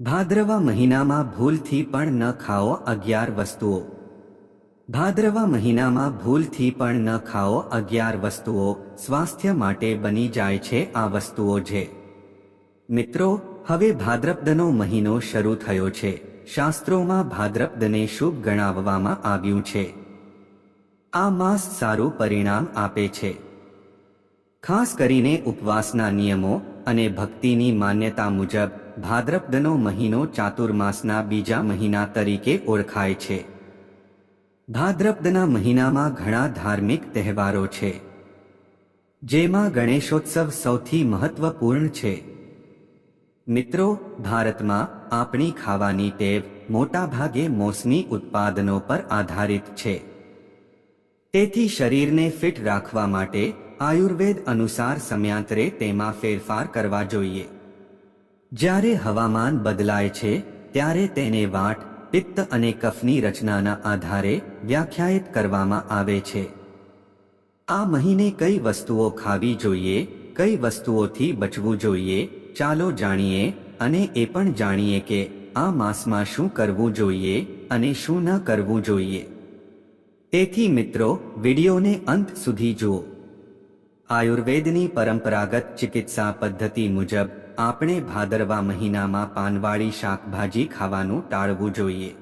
ભાદ્રવા મહિનામાં ભૂલથી પણ ન ખાઓ અગિયાર વસ્તુઓ. ભાદ્રવા મહિનામાં ભૂલથી પણ ન ખાઓ અગિયાર વસ્તુઓ. સ્વાસ્થ્ય માટે બની જાય છે આ વસ્તુઓ છે મિત્રો, હવે ભાદ્રપદનો મહિનો શરૂ થયો છે. શાસ્ત્રોમાં ભાદ્રપદને શુભ ગણાવવામાં આવ્યું છે. આ માસ સારું પરિણામ આપે છે. ખાસ કરીને ઉપવાસના નિયમો અને ભક્તિની માન્યતા મુજબ ભાદ્રપદનો મહિનો ચાતુર્માસના બીજા મહિના તરીકે ઓળખાય છે. ભાદ્રપદના મહિનામાં ઘણા ધાર્મિક તહેવારો છે. જેમાં ગણેશોત્સવ સૌથી મહત્વપૂર્ણ છે. મિત્રો, ભારતમાં આપણી ખાવાની ટેવ મોટાભાગે મોસમી ઉત્પાદનો પર આધારિત છે. તેથી શરીરને ફિટ રાખવા માટે આયુર્વેદ અનુસાર સમયાંતરે તેમાં ફેરફાર કરવા જોઈએ. જ્યારે હવામાન બદલાય છે, ત્યારે તેને વાટ, પિત્ત અને કફની રચનાના આધારે વ્યાખ્યાયિત કરવામાં આવે છે. આ મહિને કઈ વસ્તુઓ ખાવી જોઈએ, કઈ વસ્તુઓથી બચવું જોઈએ, ચાલો જાણીએ અને એ પણ જાણીએ કે આ માસમાં શું કરવું જોઈએ અને શું ન કરવું જોઈએ. તેથી મિત્રો, વિડીયોને અંત સુધી જુઓ. આયુર્વેદની પરંપરાગત ચિકિત્સા પદ્ધતિ મુજબ આપણે ભાદરવા મહિનામાં પાનવાળી શાકભાજી ખાવાનું ટાળવું જોઈએ.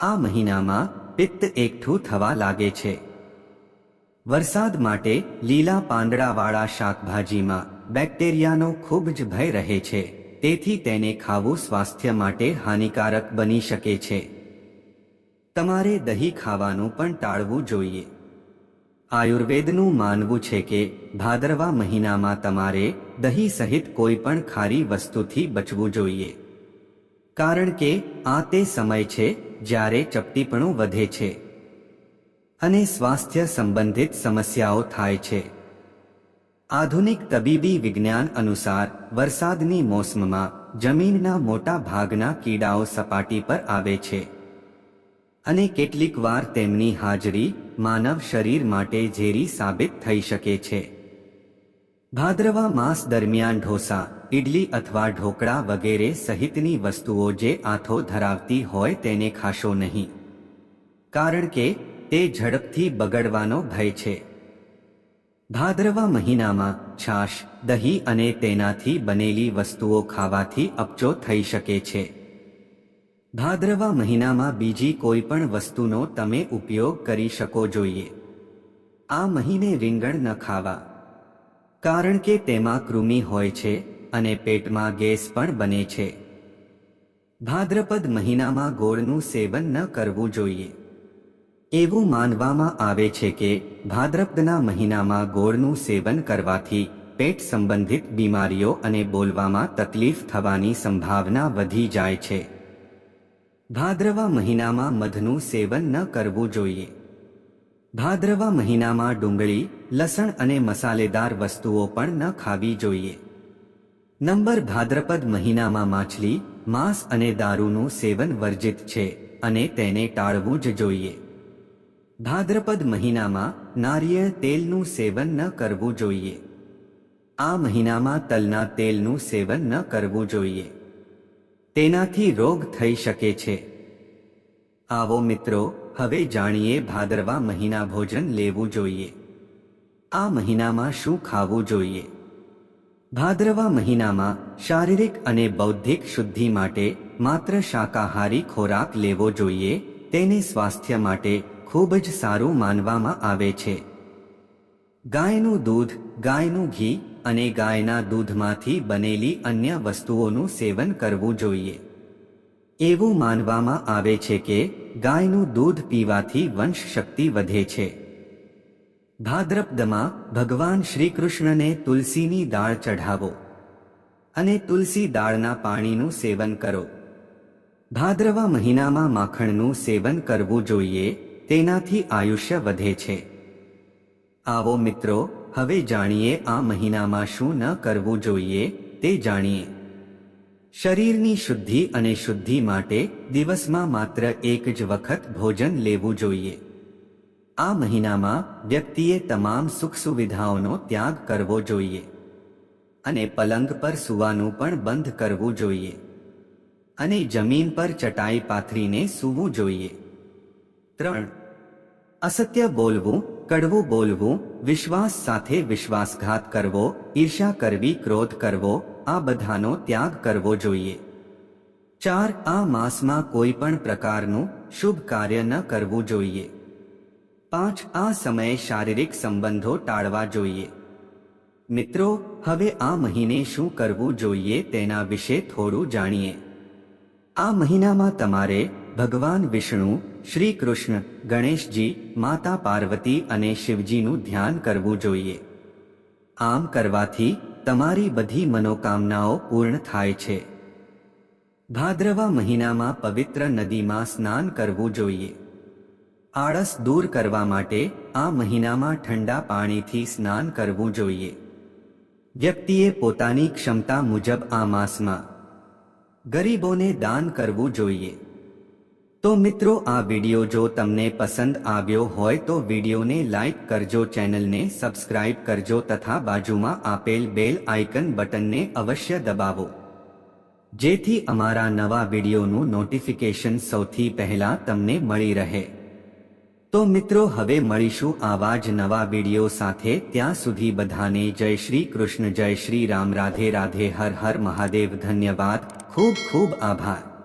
આ મહિનામાં પિત્ત એકઠું થવા લાગે છે. વરસાદ માટે લીલા પાંદડાવાળા શાકભાજીમાં બેક્ટેરિયાનો ખૂબ જ ભય રહે છે. તેથી તેને ખાવું સ્વાસ્થ્ય માટે હાનિકારક બની શકે છે. તમારે દહીં ખાવાનું પણ ટાળવું જોઈએ. આયુર્વેદનું માનવું છે કે ભાદરવા મહિનામાં તમારે દહીં સહિત કોઈ પણ ખારી વસ્તુથી બચવું જોઈએ. કારણ કે આ તે સમય છે જ્યારે ચપટીપણું વધે છે અને સ્વાસ્થ્ય સંબંધિત સમસ્યાઓ થાય છે. આધુનિક તબીબી વિજ્ઞાન અનુસાર વરસાદની મોસમમાં જમીનના મોટા ભાગના કીડાઓ સપાટી પર આવે છે અને કેટલીક વાર તેમની હાજરી માનવ શરીર માટે ઝેરી સાબિત થઈ શકે છે. ભાદ્રવા માસ દરમિયાન ઢોસા ઇડલી અથવા ઢોકળા વગેરે સહિતની વસ્તુઓ જે આથો ધરાવતી હોય તેને ખાશો નહીં. કારણ કે, તે ઝડપથી બગડવાનો ભય છે. ભાદ્રવા મહિનામાં છાશ, દહીં અને તેનાથી બનેલી વસ્તુઓ ખાવાથી અપચો થઈ શકે છે. ભાદ્રવા મહિનામાં બીજી કોઈ પણ વસ્તુનો તમે ઉપયોગ કરી શકો જોઈએ. આ મહિને રીંગણ ન ખાવા. કારણ કે તેમાં કૃમિ હોય છે અને પેટમાં ગેસ પણ બને છે. ભાદ્રપદ મહિનામાં ગોળનું સેવન ન કરવું જોઈએ. એવું માનવામાં આવે છે કે ભાદ્રપદના મહિનામાં ગોળનું સેવન કરવાથી પેટ સંબંધિત બીમારીઓ અને બોલવામાં તકલીફ થવાની સંભાવના વધી જાય છે. ભાદ્રવા મહિનામાં મધનું સેવન ન કરવું જોઈએ. ભાદ્રવા મહિનામાં ડુંગળી લસણ અને મસાલેદાર વસ્તુઓ પણ ન ખાવી જોઈએ. નંબર ભાદ્રપદ મહિનામાં માછલી, માંસ અને દારૂનું સેવન વર્જિત છે અને તેને ટાળવું જ જોઈએ. ભાદ્રપદ મહિનામાં નારિયેળ તેલનું સેવન ન કરવું જોઈએ. આ મહિનામાં તલના તેલનું સેવન ન કરવું જોઈએ. તેનાથી રોગ થઈ શકે છે. આવો મિત્રો, હવે જાણીએ ભાદરવા મહિના ભોજન લેવું જોઈએ. આ મહિનામાં શું ખાવું જોઈએ? ભાદ્રવા મહિનામાં શારીરિક અને બૌદ્ધિક શુદ્ધિ માટે માત્ર શાકાહારી ખોરાક લેવો જોઈએ, તેને સ્વાસ્થ્ય માટે ખૂબ જ સારું માનવામાં આવે છે. ગાયનું દૂધ, ગાયનું ઘી અને ગાયના દૂધમાંથી બનેલી અન્ય વસ્તુઓનું સેવન કરવું જોઈએ. એવું માનવામાં આવે છે કે ગાયનું દૂધ પીવાથી વંશ શક્તિ વધે છે. ભાદ્રપદમાં ભગવાન શ્રી કૃષ્ણને તુલસીની દાળ ચઢાવો અને તુલસી દાળના પાણીનું સેવન કરો. ભાદ્રવા મહિનામાં માખણનું સેવન કરવું જોઈએ, તેનાથી આયુષ્ય વધે છે. આવો મિત્રો, હવે જાણીએ આ મહિનામાં શું ન કરવું જોઈએ, તે જાણીએ. શરીરની શુદ્ધિ અને શુદ્ધિ માટે દિવસમાં માત્ર એક જ વખત ભોજન લેવું જોઈએ. આ મહિનામાં વ્યક્તિએ તમામ સુખ સુવિધાઓનો ત્યાગ કરવો જોઈએ અને પલંગ પર સૂવાનું પણ બંધ કરવું જોઈએ અને જમીન પર ચટાઈ પાથરીને સૂવું જોઈએ. ત્રણ, અસત્ય બોલવું, કડવું બોલવું, વિશ્વાસ સાથે વિશ્વાસઘાત કરવો ઈર્ષા કરવી, ક્રોધ કરવો, આ બધાનો ત્યાગ કરવો જોઈએ. ચાર, આ માસમાં કોઈ પણ પ્રકારનું શુભ કાર્ય ન કરવું જોઈએ. પાંચ આ સમયે શારીરિક સંબંધો ટાળવા જોઈએ. મિત્રો, હવે આ મહિને શું કરવું જોઈએ તેના વિશે થોડું જાણીએ. આ મહિનામાં તમારે ભગવાન વિષ્ણુ, શ્રી કૃષ્ણ, ગણેશજી, માતા પાર્વતી અને શિવજીનું ધ્યાન કરવું જોઈએ. આમ કરવાથી તમારી બધી મનોકામનાઓ પૂર્ણ થાય છે. ભાદ્રવા મહિનામાં પવિત્ર નદીમાં સ્નાન કરવું જોઈએ. આળસ દૂર કરવા માટે આ મહિનામાં ઠંડા પાણીથી સ્નાન કરવું જોઈએ. વ્યક્તિએ પોતાની ક્ષમતા મુજબ આ માસમાં ગરીબોને દાન કરવું જોઈએ. તો મિત્રો, આ વિડિયો જો તમને પસંદ આવ્યો હોય તો વિડિયોને લાઈક કરજો, ચેનલને સબસ્ક્રાઇબ કરજો તથા બાજુમાં આપેલ બેલ આઇકન બટનને અવશ્ય દબાવો. જેથી અમારા નવા વિડિયોનું નોટિફિકેશન સૌથી પહેલા તમને મળી રહે. તો મિત્રો, હવે મળીશું આવા જ નવા વીડિયો સાથે. ત્યાં સુધી બધાને જય શ્રી કૃષ્ણ, જય શ્રી રામ. રાધે રાધે, હર હર મહાદેવ. ધન્યવાદ. ખૂબ ખૂબ આભાર.